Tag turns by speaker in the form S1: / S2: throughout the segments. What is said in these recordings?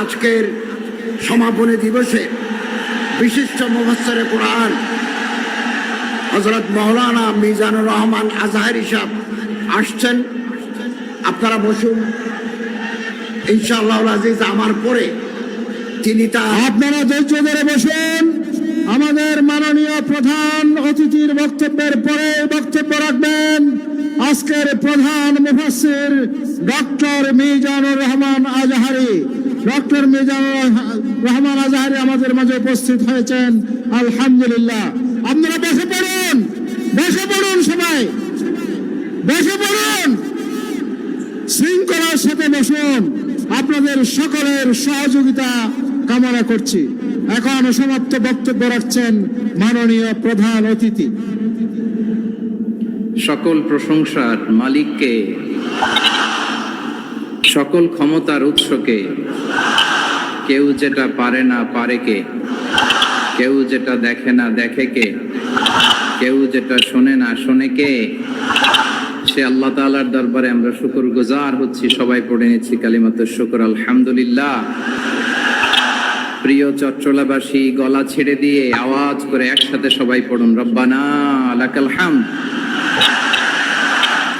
S1: আজকের সমাপনী দিবসে বিশিষ্ট মুফাসসিরে কোরআন হজরত মৌলানা মিজানুর রহমান আজহারি সাহেব আসছেন। আপনারা বসুন। ইনশাআল্লাহ আজিজ আমার পরে তিনি তা
S2: আপনারা ধৈর্য ধরে বসুন। আমাদের মাননীয় প্রধান অতিথির বক্তব্যের পরে বক্তব্য রাখবেন আজকের প্রধান মুফাসসির ডক্টর মিজানুর রহমান আজহারি। ডক্টর মিজানুর রহমান আজহারি আমাদের মাঝে উপস্থিত হয়েছেন। আলহামদুলিল্লাহ। আপনারা বসে পড়ুন। বসে পড়ুন সবাই। বসে পড়ুন। শৃঙ্খলার সাথে বসুন। আপনাদের সকলের সহযোগিতা কামনা করছি। এখন সমাপ্ত বক্তব্য রাখছেন মাননীয় প্রধান অতিথি।
S3: সকল প্রশংসার মালিককে সকল ক্ষমতার উৎসকে। কেউ যেটা পারে না পারে কে? কেউ যেটা দেখে না দেখে কে? কেউ যেটা শোনে না শোনে কে? সে আল্লাহ তালার দরবারে আমরা শুকুর গুজার হচ্ছি, সবাই পড়ে নিচ্ছি কালিমাত শুকর, আলহামদুলিল্লাহ। প্রিয় চট্টলাবাসী, গলা ছেড়ে দিয়ে আওয়াজ করে একসাথে সবাই পড়ুন, রব্বানা আলাকাল হাম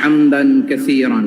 S3: হামদান কেসিয়ান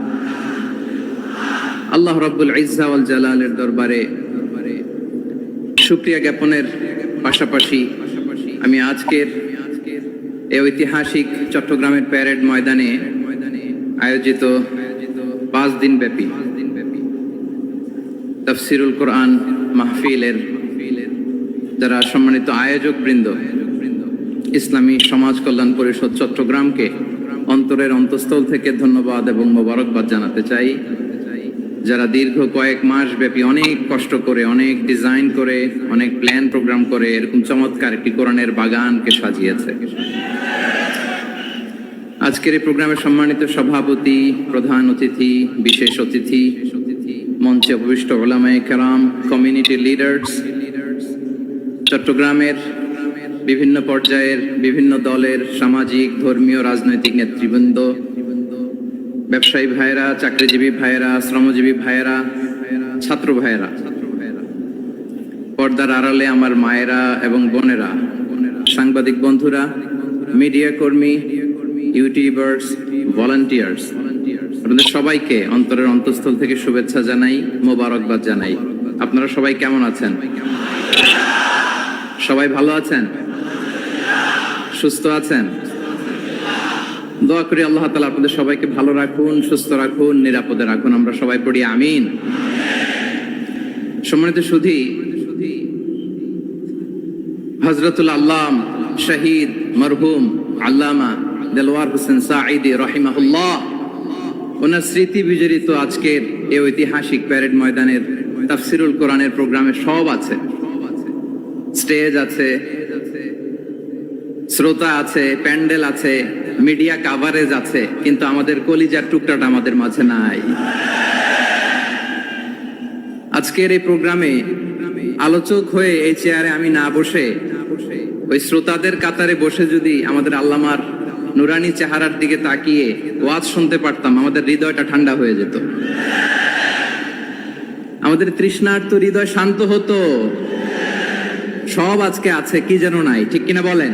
S3: আল্লাহ রব্বুল ইজ্জা ওয়াল জালালের দরবারে শুক্রিয়া জ্ঞাপনের পাশাপাশি আমি আজকের এই ঐতিহাসিক চট্টগ্রামের প্যারেড ময়দানে আয়োজিত পাঁচ দিন ব্যাপী তফসিরুল কোরআন মাহফিলের যারা সম্মানিত আয়োজক বৃন্দ, ইসলামী সমাজ কল্যাণ পরিষদ চট্টগ্রামকে অন্তরের অন্তঃস্থল থেকে ধন্যবাদ এবং মোবারকবাদ জানাতে চাই। যারা দীর্ঘ কয়েক মাস ব্যাপী অনেক কষ্ট করে, অনেক ডিজাইন করে, অনেক প্ল্যান প্রোগ্রাম করে, এরকম চমৎকার একটি কোরআনের বাগানকে সাজিয়েছে। আজকের এই প্রোগ্রামের সম্মানিত সভাপতি, প্রধান অতিথি, বিশেষ অতিথি, মঞ্চে উপবিষ্ট ওলামায়ে কেরাম কমিউনিটি লিডার্স চট্টগ্রামের বিভিন্ন পর্যায়ের বিভিন্ন দলের সামাজিক, ধর্মীয়, রাজনৈতিক নেতৃবৃন্দ ব্যবসায়ী ভাইয়েরা, চাকরিজীবী ভাইয়েরা, শ্রমজীবী ভাইয়েরা, ছাত্র ভাইয়েরা, পর্দার আড়ালে আমার মায়েরা এবং বোনেরা, সাংবাদিক বন্ধুরা, মিডিয়া কর্মী, ইউটিউবার্স, ভলান্টিয়ার্স, আপনাদের সবাইকে অন্তরের অন্তঃস্থল থেকে শুভেচ্ছা জানাই, মোবারকবাদ জানাই। আপনারা সবাই কেমন আছেন? সবাই ভালো আছেন? সুস্থ আছেন? দোয়া করি আল্লাহ তালা আপনাদের সবাইকে ভালো রাখুন, সুস্থ রাখুন, নিরাপদে রাখুন। আমরা সবাই পড়ি, আমিন। সম্মানিত সুধী হজরতুল আল্লাম, শহীদ, মরহুম, আল্লামা, দেলওয়ার হোসেন সাঈদি রহিমাহুল্লাহ, ওনার স্মৃতি বিজড়িত আজকের এই ঐতিহাসিক প্যারেড ময়দানের, তাফসিরুল কোরআনের প্রোগ্রামে সব আছে। স্টেজ আছে শ্রোতা আছে, প্যান্ডেল আছে, মিডিয়া কাভারেজ আছে, কিন্তু আমাদের কলিজার টুকরাটা আমাদের মাঝে নাই। আজকের এই প্রোগ্রামে আলোচক হয়ে এই চেয়ারে আমি না বসে, ওই শ্রোতাদের কাতারে বসে যদি আমাদের আল্লামার নুরানি চেহারার দিকে তাকিয়ে ওয়াজ শুনতে পারতাম, আমাদের হৃদয়টা ঠান্ডা হয়ে যেত। আমাদের তৃষ্ণার্ত হৃদয় শান্ত হতো। সব আজকে আছে, কি যেন নাই, ঠিক কিনা বলেন?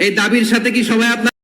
S3: এই দাবির সাথে কি সবাই আপনার